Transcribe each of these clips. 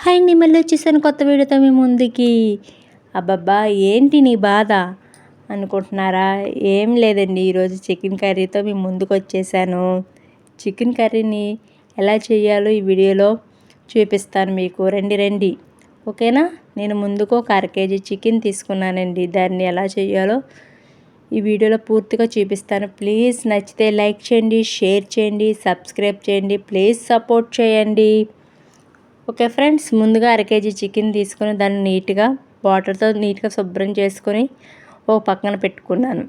Hi అండి మళ్ళీ వచ్చేసాను కొత్త వీడియోతో మీ ముందుకి. అబ్బబ్బా ఏంటి నీ బాధ? అనుకుంటున్నారా? ఏం లేదండి ఈరోజు చికెన్ కర్రీతో మీ ముందుకు వచ్చేసాను. చికెన్ కర్రీని ఎలా చేయాలో ఈ వీడియోలో చూపిస్తాను మీకు. రండి రండి. ఓకేనా? నేను ముందుకు ఒక అర కేజీ చికెన్ తీసుకున్నానండి. దాన్ని ఎలా చేయాలో ఈ వీడియోలో పూర్తిగా చూపిస్తాను. ప్లీజ్ నచ్చితే లైక్ చేయండి షేర్ చేయండి సబ్స్క్రైబ్ చేయండి. ప్లీజ్ సపోర్ట్ చేయండి. ఓకే ఫ్రెండ్స్ ముందుగా అర కేజీ చికెన్ తీసుకొని దాన్ని నీట్గా వాటర్తో నీట్గా శుభ్రం చేసుకొని ఓ పక్కన పెట్టుకున్నాను.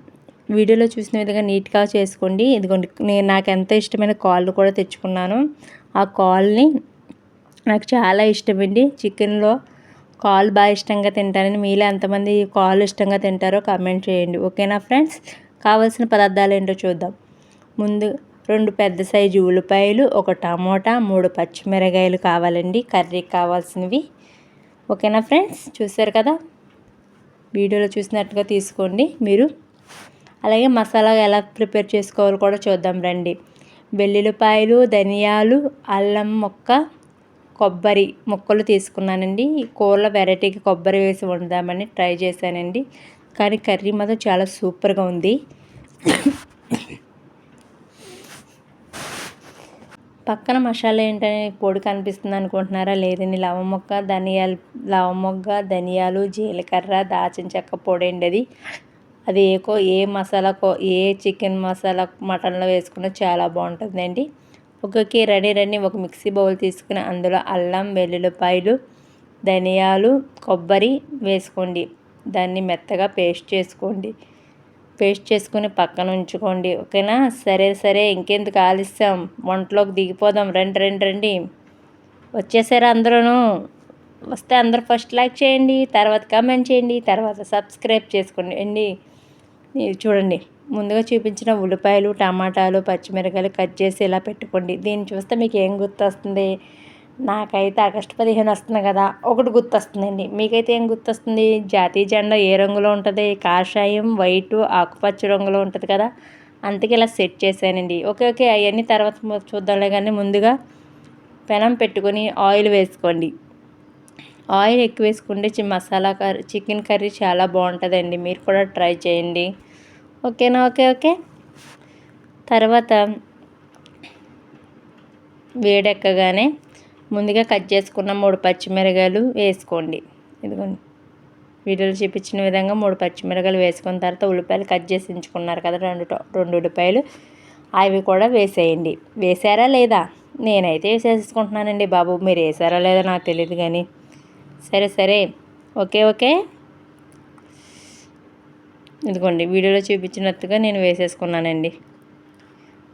వీడియోలో చూసిన విధంగా నీట్గా చేసుకోండి. ఇదిగోండి నేను నాకు ఎంత ఇష్టమైన కాళ్ళు కూడా తెచ్చుకున్నాను. ఆ కాల్ని నాకు చాలా ఇష్టమండి. చికెన్లో కాల్ బాగా ఇష్టంగా తింటానని మీలో ఎంతమంది కాల్ ఇష్టంగా తింటారో కామెంట్ చేయండి. ఓకేనా ఫ్రెండ్స్? కావాల్సిన పదార్థాలు ఏంటో చూద్దాం. ముందు రెండు పెద్ద సైజు ఉల్లిపాయలు ఒక టమోటా మూడు పచ్చిమిరకాయలు కావాలండి. కర్రీకి కావాల్సినవి. ఓకేనా ఫ్రెండ్స్? చూసారు కదా? వీడియోలో చూసినట్టుగా తీసుకోండి మీరు. అలాగే మసాలా ఎలా ప్రిపేర్ చేసుకోవాలో కూడా చూద్దాం రండి. వెల్లుల్లిపాయలు ధనియాలు అల్లం మొక్క కొబ్బరి ముక్కలు తీసుకున్నానండి. కూరలో వెరైటీకి కొబ్బరి వేసి వండుదామని ట్రై చేశానండి. కానీ కర్రీ మాత్రం చాలా సూపర్గా ఉంది. పక్కన మసాలా ఏంటని పొడి కనిపిస్తుంది అనుకుంటున్నారా? లేదండి లవ మొక్క ధనియాలు లవ మొగ్గ ధనియాలు జీలకర్ర దాచిన చెక్క పొడి అండి అది. అది ఏకో ఏ మసాలా కో ఏ చికెన్ మసాలా మటన్లో వేసుకున్నా చాలా బాగుంటుందండి. ఒక్కొక్క రెడీ రెడీ ఒక మిక్సీ బౌల్ తీసుకుని అందులో అల్లం వెల్లుల్లిపాయలు ధనియాలు కొబ్బరి వేసుకోండి. దాన్ని మెత్తగా పేస్ట్ చేసుకోండి. పేస్ట్ చేసుకుని పక్కన ఉంచుకోండి ఓకేనా? సరే సరే ఇంకెందుకు ఆలస్యం? వంటలోకి దిగిపోదాం. రండి రండి రండి. వచ్చేసారు అందరూ వస్తే అందరు ఫస్ట్ లైక్ చేయండి తర్వాత కామెంట్ చేయండి తర్వాత సబ్స్క్రైబ్ చేసుకోండి. అండి చూడండి. ముందుగా చూపించిన ఉల్లిపాయలు టమాటాలు పచ్చిమిరకాయలు కట్ చేసి ఇలా పెట్టుకోండి. దీన్ని చూస్తే మీకు ఏం గుర్తొస్తుంది? నాకైతే ఆగస్టు పదిహేను వస్తుంది కదా ఒకటి గుర్తొస్తుందండి. మీకైతే ఏం గుర్తొస్తుంది? జాతీయ జెండా ఏ రంగులో ఉంటుంది? కాషాయం వైటు ఆకుపచ్చ రంగులో ఉంటుంది కదా. అందుకే ఇలా సెట్ చేశానండి. ఓకే ఓకే అవన్నీ తర్వాత చూద్దాంలే కానీ ముందుగా పెనం పెట్టుకొని ఆయిల్ వేసుకోండి. ఆయిల్ ఎక్కువ వేసుకుంటే మసాలా కర్రీ చికెన్ కర్రీ చాలా బాగుంటుందండి. మీరు కూడా ట్రై చేయండి. ఓకేనా? Okay okay. తర్వాత వేడెక్కగానే ముందుగా కట్ చేసుకున్న మూడు పచ్చిమిరకాయలు వేసుకోండి. ఇదిగోండి. వీడియోలో చూపించిన విధంగా మూడు పచ్చిమిరకాయలు వేసుకున్న తర్వాత ఉల్లిపాయలు కట్ చేసి ఉంచుకున్నారు కదా రెండు రెండు ఉల్లిపాయలు. అవి కూడా వేసేయండి. వేసారా లేదా? నేనైతే వేసేసుకుంటున్నానండి బాబు. మీరు వేసారా లేదా నాకు తెలియదు కానీ. సరే సరే. Okay okay. ఇదిగోండి. వీడియోలో చూపించినట్టుగా నేను వేసేసుకున్నానండి.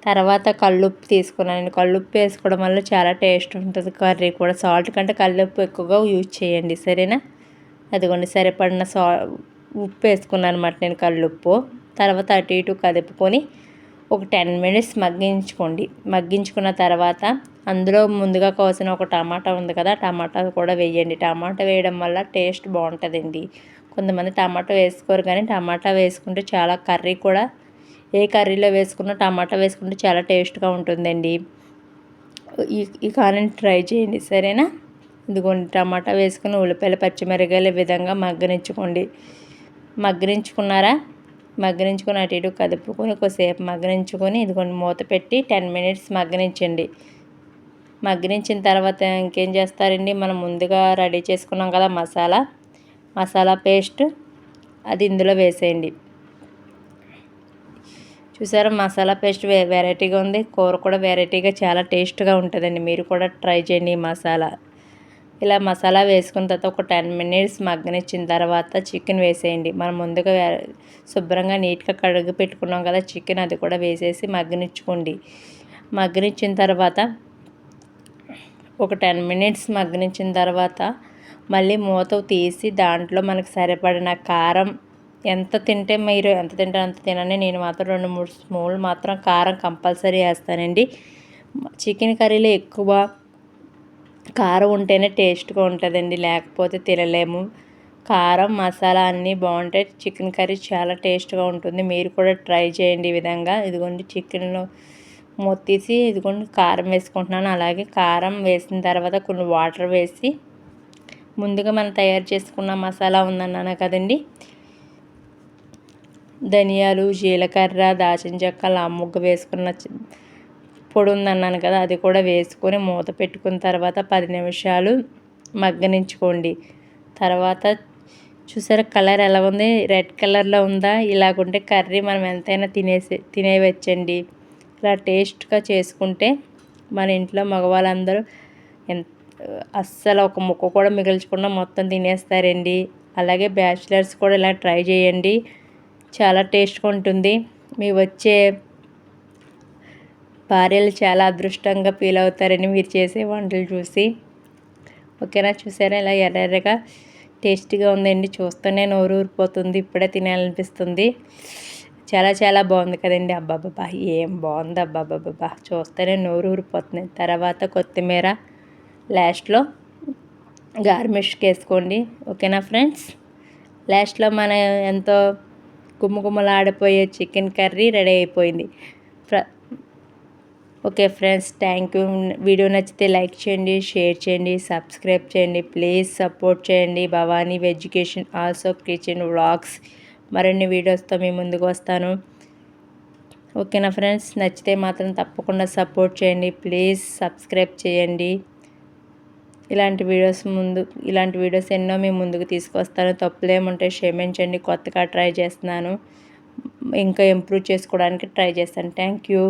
తర్వాత కల్లుప్పు తీసుకున్నాను. కల్లుప్పు వేసుకోవడం వల్ల చాలా టేస్ట్ ఉంటుంది. కర్రీ కూడా సాల్ట్ కంటే కల్లుప్పు ఎక్కువగా యూజ్ చేయండి. సరేనా? అదిగోండి సరిపడిన సా ఉప్పు వేసుకున్నాను అనమాట నేను కల్లుప్పు తర్వాత అటు ఇటు కదుపుకొని ఒక టెన్ మినిట్స్ మగ్గించుకోండి. మగ్గించుకున్న తర్వాత అందులో ముందుగా కోసిన ఒక టమాటా ఉంది కదా టమాటా కూడా వేయండి. టమాటా వేయడం వల్ల టేస్ట్ బాగుంటుందండి. కొంతమంది టమాటా వేసుకోరు కానీ టమాటా వేసుకుంటే చాలా కర్రీ కూడా ఏ కర్రీలో వేసుకున్న టమాటా వేసుకుంటే చాలా టేస్ట్గా ఉంటుందండి. ఈ ఈ కానీ ట్రై చేయండి సరేనా? ఇదిగోండి టమాటా వేసుకుని ఉల్లిపాయలు పచ్చిమిరకాయలు విధంగా మగ్గనించుకోండి మగ్గనించుకున్నారా? మగ్గనించుకొని అటు ఇటు కదుపుకొని కొద్దిసేపు మగ్గనించుకొని ఇదిగోండి మూత పెట్టి టెన్ మినిట్స్ మగ్గనించండి. మగ్గనించిన తర్వాత ఇంకేం చేస్తారండి? మనం ముందుగా రెడీ చేసుకున్నాం కదా మసాలా. మసాలా పేస్ట్ అది ఇందులో వేసేయండి. చూసారా మసాలా పేస్ట్ వెరైటీగా ఉంది. కూర కూడా వెరైటీగా చాలా టేస్ట్గా ఉంటుందండి. మీరు కూడా ట్రై చేయండి ఈ మసాలా. ఇలా మసాలా వేసుకున్న తర్వాత ఒక టెన్ మినిట్స్ మగ్గనిచ్చిన తర్వాత చికెన్ వేసేయండి. మనం ముందుగా శుభ్రంగా నీట్గా కడుగు పెట్టుకున్నాం కదా చికెన్ అది కూడా వేసేసి మగ్గనిచ్చుకోండి. మగ్గనిచ్చిన తర్వాత ఒక టెన్ మినిట్స్ మగ్గనిచ్చిన తర్వాత మళ్ళీ మూత తీసి దాంట్లో మనకు సరిపడిన కారం ఎంత తింటే మీరు ఎంత తింటే అంత తినండి నేను మాత్రం రెండు మూడు స్పూన్లు మాత్రం కారం కంపల్సరీ వేస్తానండి. చికెన్ కర్రీలో ఎక్కువ కారం ఉంటేనే టేస్ట్గా ఉంటుందండి లేకపోతే తినలేము. కారం మసాలా అన్నీ బాగుంటాయి చికెన్ కర్రీ చాలా టేస్ట్గా ఉంటుంది. మీరు కూడా ట్రై చేయండి ఈ విధంగా. ఇదిగోండి చికెన్లో మొత్తీసి ఇదిగోండి కారం వేసుకుంటున్నాను. అలాగే కారం వేసిన తర్వాత కొన్ని వాటర్ వేసి ముందుగా మనం తయారు చేసుకున్న మసాలా ఉందన్నాను కదండి? ధనియాలు జీలకర్ర దాచిన చెక్క లాముగ్గ వేసుకున్న పొడి ఉందన్నాను కదా అది కూడా వేసుకొని మూత పెట్టుకున్న తర్వాత పది నిమిషాలు మగ్గనించుకోండి. తర్వాత చూసారా కలర్ ఎలా ఉంది? రెడ్ కలర్లో ఉందా? ఇలాగుంటే కర్రీ మనం ఎంతైనా తినేసి తినేయవచ్చండి. ఇలా టేస్ట్గా చేసుకుంటే మన ఇంట్లో మగవాళ్ళందరూ ఎంత అస్సలు ఒక ముక్క కూడా మిగిల్చకుండా మొత్తం తినేస్తారండి. అలాగే బ్యాచిలర్స్ కూడా ఇలా ట్రై చేయండి. చాలా టేస్ట్గా ఉంటుంది. మీ వచ్చే భార్యలు చాలా అదృష్టంగా ఫీల్ అవుతారని మీరు చేసే వంటలు చూసి. ఓకేనా? చూసారా? ఇలా ఎర్రగా టేస్టీగా ఉందండి. చూస్తూనే నోరు ఊరిపోతుంది. ఇప్పుడే తినాలనిపిస్తుంది. చాలా చాలా బాగుంది కదండి. అబ్బాబాబా ఏం బాగుంది అబ్బాబ్బా చూస్తేనే నోరు ఊరిపోతుంది. తర్వాత కొత్తిమీర లాస్ట్లో గార్మిష్కి వేసుకోండి. ఓకేనా ఫ్రెండ్స్? లాస్ట్లో మన ఎంతో గుమ్మగుమ్మలాడిపోయే చికెన్ కర్రీ రెడీ అయిపోయింది. Okay friends thank you video నచ్చితే లైక్ చేయండి షేర్ చేయండి సబ్స్క్రైబ్ చేయండి ప్లీజ్ సపోర్ట్ చేయండి. Bhavani education also kitchen vlogs. మరిన్ని వీడియోస్తో మీ ముందుకు వస్తాను. ఓకేనా ఫ్రెండ్స్? నచ్చితే మాత్రం తప్పకుండా సపోర్ట్ చేయండి ప్లీజ్ సబ్స్క్రైబ్ చేయండి. ఇలాంటి వీడియోస్ ముందు ఇలాంటి వీడియోస్ ఎన్నో మీ ముందుకు తీసుకొస్తాను తప్పులేముంటే క్షమించండి. కొత్తగా ట్రై చేస్తున్నాను. ఇంకా ఇంప్రూవ్ చేసుకోవడానికి ట్రై చేస్తాను. Thank you.